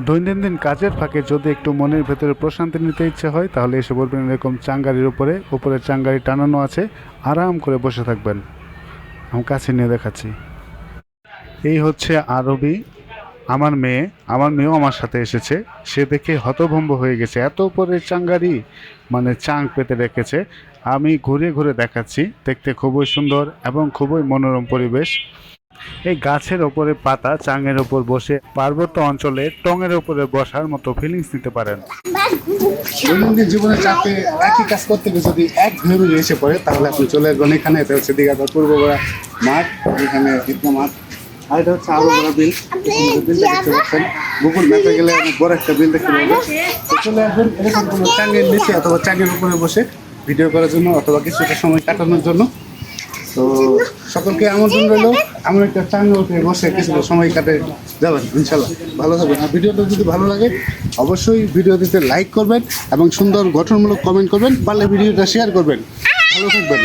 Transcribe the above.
দৈনন্দিন কাজের ফাঁকে যদি একটু মনের ভেতরে প্রশান্তি নিতে ইচ্ছে হয়, তাহলে এসে বলবেন এরকম চাঙ্গারির উপরে উপরে চাঙ্গারি টানানো আছে, আরাম করে বসে থাকবেন। আমি কাছে নিয়ে দেখাচ্ছি। এই হচ্ছে আরবি। আমার মেয়ে, আমার মেয়েও আমার সাথে এসেছে। সে দেখে হতভম্ব হয়ে গেছে। এত উপরে চাঙ্গারি মানে চাং পেতে রেখেছে। আমি ঘুরে ঘুরে দেখাচ্ছি। দেখতে খুবই সুন্দর এবং খুবই মনোরম পরিবেশ। এই গাছের ওপরে পাতা চাঙের ওপর বসে পার্বত্য অঞ্চলে টঙের ওপরে বসার মতো ফিলিংস নিতে পারেন। দৈনন্দিন জীবনের চাপে একই কাজ করতে গিয়ে যদি এক এসে পড়ে, তাহলে আপনি চলে আসবেন এখানে। এটা হচ্ছে মাঠ, এখানে মাঠ। আর এটা হচ্ছে আরও বড় বিল। বিল দেখতে পাচ্ছেন, গুগল ম্যাপে গেলে অনেক বড় একটা বিল দেখতে পাবেন। চলে আসবেন এরকম কোনো চাঙের নিচে অথবা চাঙের উপরে বসে ভিডিও করার জন্য অথবা কিছুটা সময় কাটানোর জন্য। তো সকলকে আমন্ত্রণ রইল। আমরা একটা চাঙ্গলকে বসে কিছুটা সময় কাটে যাবেন, ইনশাল্লাহ। ভালো থাকবেন। আর ভিডিওটা যদি ভালো লাগে, অবশ্যই ভিডিওটিতে লাইক করবেন এবং সুন্দর গঠনমূলক কমেন্ট করবেন। পারলে ভিডিওটা শেয়ার করবেন। ভালো থাকবেন।